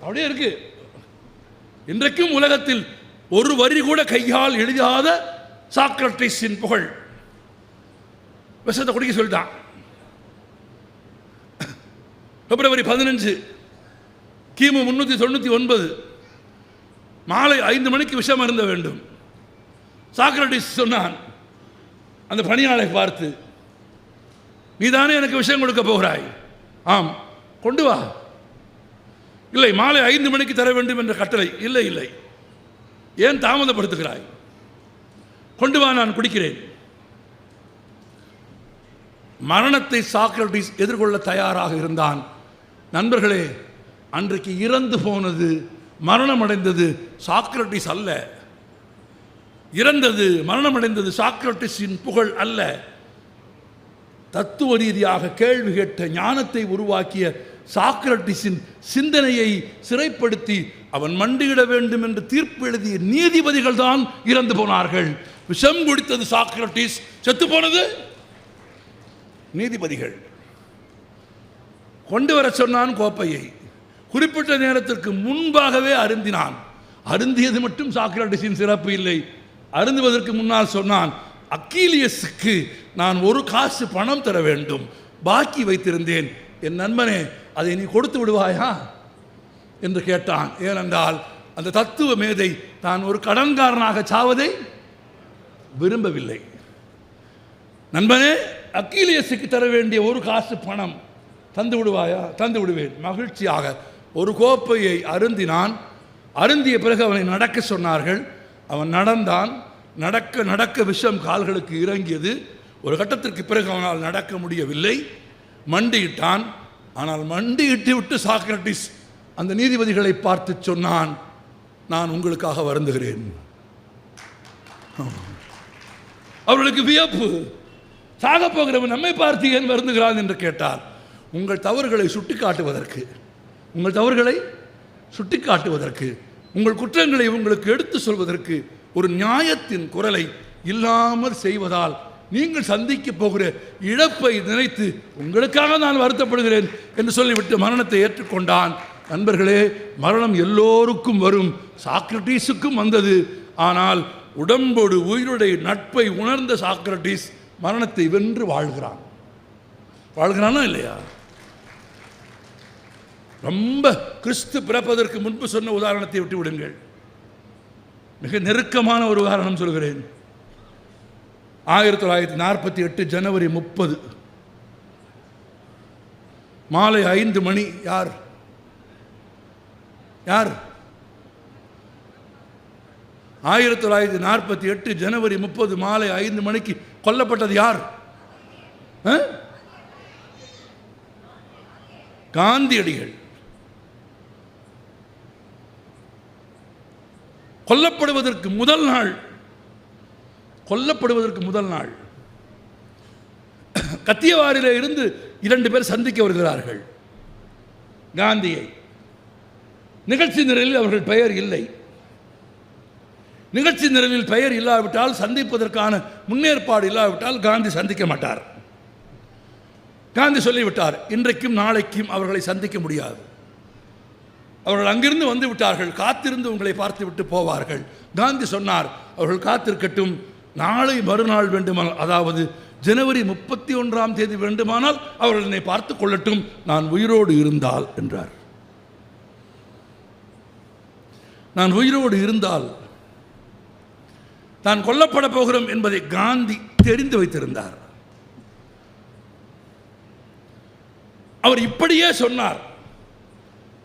அப்படியே இருக்கு. இன்றைக்கும் உலகத்தில் ஒரு வரி கூட கையால் எழுதாத சாக்ரட்டிஸின் புகழ். விஷத்தை குடிக்க சொல்லிட்டான். பிப்ரவரி பதினஞ்சு கிமு முன்னூற்றி தொண்ணூற்றி ஒன்பது. மாலை ஐந்து மணிக்கு விஷம் அருந்த வேண்டும். சாக்ரட்டிஸ் சொன்னான் அந்த பணியாளை பார்த்து நீதானே எனக்கு விஷயம் கொடுக்க போகிறாய்? ஆம் கொண்டு வா. இல்லை மாலை ஐந்து மணிக்கு தர வேண்டும் என்ற கட்டளை. இல்லை இல்லை. ஏன் தாமதப்படுத்துகிறாய்? கொண்டு வா நான் குடிக்கிறேன். மரணத்தை சாக்ரட்டிஸ் எதிர்கொள்ள தயாராக இருந்தான். நண்பர்களே அன்றைக்கு இறந்து போனது மரணம் அடைந்தது சாக்ரட்டிஸ் அல்ல. இறந்தது மரணமடைந்தது சாக்ரட்டிஸின் புகழ் அல்ல. தத்துவ ரீதியாக கேள்வி கேட்ட ஞானத்தை உருவாக்கிய சாக்ரட்டிஸின் சிந்தனையை சிறைப்படுத்தி அவன் மண்டியிட வேண்டும் என்று தீர்ப்பு எழுதிய நீதிபதிகள் தான் இறந்து போனார்கள். விஷம் குடித்தது சாக்ரட்டிஸ். செத்து போனது நீதிபதிகள். கொண்டு வர சொன்னான் கோப்பையை. குறிப்பிட்ட நேரத்திற்கு முன்பாகவே அருந்தினான். அருந்தியது மட்டும் சாக்ரட்டிஸின் சிறப்பு இல்லை. அருந்துவதற்கு முன்னால் சொன்னான் அக்கீலியஸுக்கு நான் ஒரு காசு பணம் தர வேண்டும். பாக்கி வைத்திருந்தேன். என் நண்பனே அதை நீ கொடுத்து விடுவாயா? என்று கேட்டான். ஏனென்றால் அந்த தத்துவ மேதை தான் ஒரு கடன்காரனாக சாவதை விரும்பவில்லை. நண்பனே அக்கீலியஸுக்கு தர வேண்டிய ஒரு காசு பணம் தந்து விடுவாயா? தந்து விடுவேன். மகிழ்ச்சியாக ஒரு கோப்பையை அருந்தினான். அருந்திய பிறகு அவனை நடக்க சொன்னார்கள். அவன் நடந்தான். நடக்க நடக்க விஷம் கால்களுக்கு இறங்கியது. ஒரு கட்டத்திற்கு பிறகு அவனால் நடக்க முடியவில்லை. மண்டியிட்டான். ஆனால் மண்டியிட்டு விட்டு சாக்ரட்டிஸ் அந்த நீதிபதிகளை பார்த்து சொன்னான் நான் உங்களுக்காக வருந்துகிறேன். அவர்களுக்கு வியப்பு. சாக போகிறவன் நம்மை பார்த்து ஏன் வருந்துகிறான் என்று கேட்டார். உங்கள் தவறுகளை சுட்டிக்காட்டுவதற்கு உங்கள் தவறுகளை சுட்டிக்காட்டுவதற்கு உங்கள் குற்றங்களை உங்களுக்கு எடுத்து சொல்வதற்கு ஒரு நியாயத்தின் குரலை இல்லாமல் செய்வதால் நீங்கள் சந்திக்க போகிற இழப்பை நினைத்து உங்களுக்காக நான் வருத்தப்படுகிறேன் என்று சொல்லிவிட்டு மரணத்தை ஏற்றுக்கொண்டான். நண்பர்களே மரணம் எல்லோருக்கும் வரும். சாக்ரட்டீஸுக்கும் வந்தது. ஆனால் உடம்போடு உயிருடைய நட்பை உணர்ந்த சாக்ரட்டீஸ் மரணத்தை வென்று வாழ்கிறான். வாழ்கிறானா இல்லையா? ரொம்ப கிறிஸ்து பிறப்பதற்கு முன்பு சொன்ன உதாரணத்தை விட்டு விடுங்கள் மிக நெருக்கமான ஒரு உதாரணம் சொல்கிறேன். ஆயிரத்தி தொள்ளாயிரத்தி நாற்பத்தி எட்டு ஜனவரி முப்பது. மாலை ஐந்து மணி யார்? யார்? ஆயிரத்தி தொள்ளாயிரத்தி நாற்பத்தி எட்டு ஜனவரி முப்பது மாலை ஐந்து மணிக்கு கொல்லப்பட்டது யார்? காந்தியடிகள். கொல்லப்படுவதற்கு முதல் நாள் கொல்லப்படுவதற்கு முதல் நாள். கத்தியவாரில இருந்து இரண்டு பேர் சந்திக்க வருகிறார்கள். காந்தியை. நிகழ்ச்சி நிரலில் அவர்கள் பெயர் இல்லை. நிகழ்ச்சி நிரலில் பெயர் இல்லாவிட்டால் சந்திப்பதற்கான முன்னேற்பாடு இல்லாவிட்டால் காந்தி சந்திக்க மாட்டார். காந்தி சொல்லிவிட்டார் இன்றைக்கும் நாளைக்கும் அவர்களை சந்திக்க முடியாது. அவர்கள் அங்கிருந்து வந்து விட்டார்கள் காத்திருந்து உங்களை பார்த்து விட்டு போவார்கள். காந்தி சொன்னார் அவர்கள் காத்திருக்கட்டும் நாளை மறுநாள் வேண்டுமானால் அதாவது ஜனவரி முப்பத்தி ஒன்றாம் தேதி வேண்டுமானால் அவர்கள் என்னை பார்த்து கொள்ளட்டும் நான் உயிரோடு இருந்தால் என்றார். நான் உயிரோடு இருந்தால் தான் கொல்லப்பட போகிறோம் என்பதை காந்தி தெரிந்து வைத்திருந்தார். அவர் இப்படியே சொன்னார்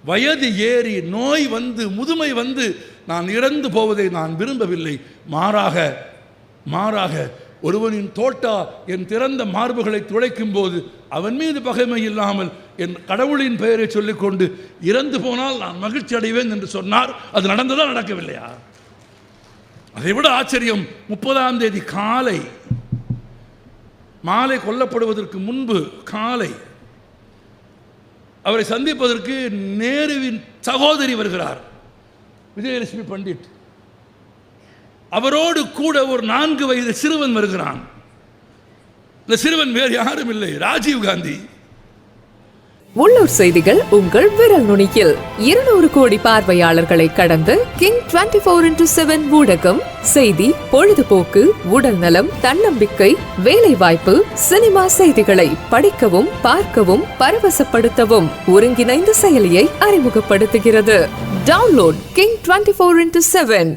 வயது ஏறி நோய் வந்து முதுமை வந்து நான் இறந்து போவதை நான் விரும்பவில்லை. மாறாக மாறாக ஒருவனின் தோட்டா என் திறந்த மார்புகளை துளைக்கும் போது அவன் மீது பகைமை இல்லாமல் என் கடவுளின் பெயரை சொல்லிக்கொண்டு இறந்து போனால் நான் மகிழ்ச்சி அடைவேன் என்று சொன்னார். அது நடந்ததா நடக்கவில்லையா? அதை விட ஆச்சரியம் முப்பதாம் தேதி காலை. மாலை கொல்லப்படுவதற்கு முன்பு காலை. அவரை சந்திப்பதற்கு நேருவின் சகோதரி வருகிறார். விஜயலட்சுமி பண்டிட். அவரோடு கூட ஒரு நான்கு வயது சிறுவன் வருகிறான். இந்த சிறுவன் வேறு யாரும் இல்லை. ராஜீவ் காந்தி. உள்ளூர் செய்திகள் உங்கள் விரல் நுனியில். இருநூறு கோடி பார்வையாளர்களை கடந்து King twenty four into seven ஊடகம் செய்தி பொழுதுபோக்கு உடல் நலம் தன்னம்பிக்கை வேலை வாய்ப்பு சினிமா செய்திகளை படிக்கவும் பார்க்கவும் பரவசப்படுத்தவும் ஒருங்கிணைந்த செயலியை அறிமுகப்படுத்துகிறது. Download King twenty four into seven.